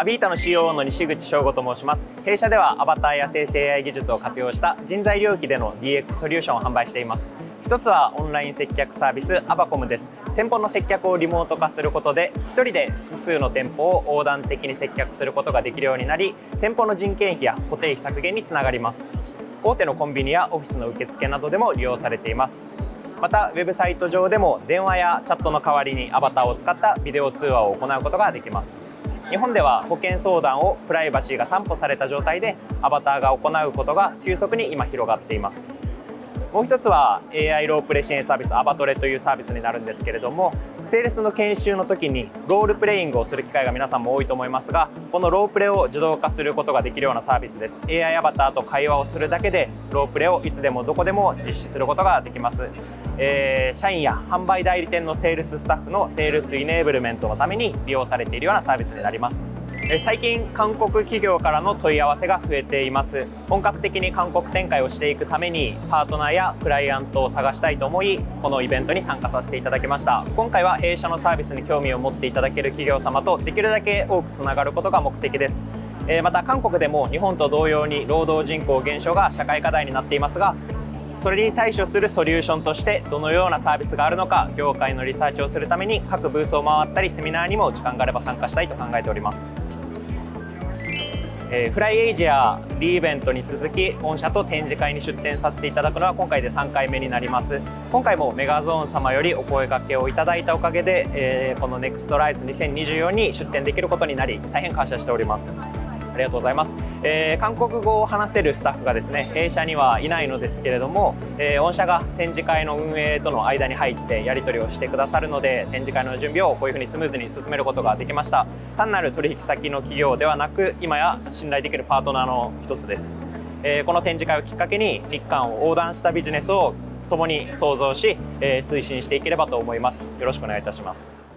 アビータの CEO の西口翔吾と申します。弊社ではアバターや生成 AI 技術を活用した人材領域での DX ソリューションを販売しています。一つはオンライン接客サービスアバコムです。店舗の接客をリモート化することで一人で複数の店舗を横断的に接客することができるようになり店舗の人件費や固定費削減につながります。大手のコンビニやオフィスの受付などでも利用されています。またウェブサイト上でも電話やチャットの代わりにアバターを使ったビデオ通話を行うことができます。日本では保険相談をプライバシーが担保された状態でアバターが行うことが急速に今広がっています。もう一つは AI ロープレ支援サービスアバトレというサービスになるんですけれどもセールスの研修の時にロールプレイングをする機会が皆さんも多いと思いますがこのロープレを自動化することができるようなサービスです。AI アバターと会話をするだけでロープレをいつでもどこでも実施することができます。えー、社員や販売代理店のセールススタッフのセールスイネーブルメントのために利用されているようなサービスになります。最近韓国企業からの問い合わせが増えています。本格的に韓国展開をしていくためにパートナーやクライアントを探したいと思いこのイベントに参加させていただきました。今回は弊社のサービスに興味を持っていただける企業様とできるだけ多くつながることが目的です。また韓国でも日本と同様に労働人口減少が社会課題になっていますがそれに対処するソリューションとしてどのようなサービスがあるのか業界のリサーチをするために各ブースを回ったりセミナーにも時間があれば参加したいと考えております。えー、フライエイジアリーイベントに続き御社と展示会に出展させていただくのは今回で3回目になります。今回もメガゾーン様よりお声掛けをいただいたおかげで、えー、この NEXTRISE2024 に出展できることになり大変感謝しております。ありがとうございます、えー、韓国語を話せるスタッフがですね弊社にはいないのですけれども、えー、御社が展示会の運営との間に入ってやり取りをしてくださるので展示会の準備をこういうふうにスムーズに進めることができました。単なる取引先の企業ではなく今や信頼できるパートナーの一つです、えー、この展示会をきっかけに日韓を横断したビジネスを共に創造し、えー、推進していければと思います。よろしくお願いいたします。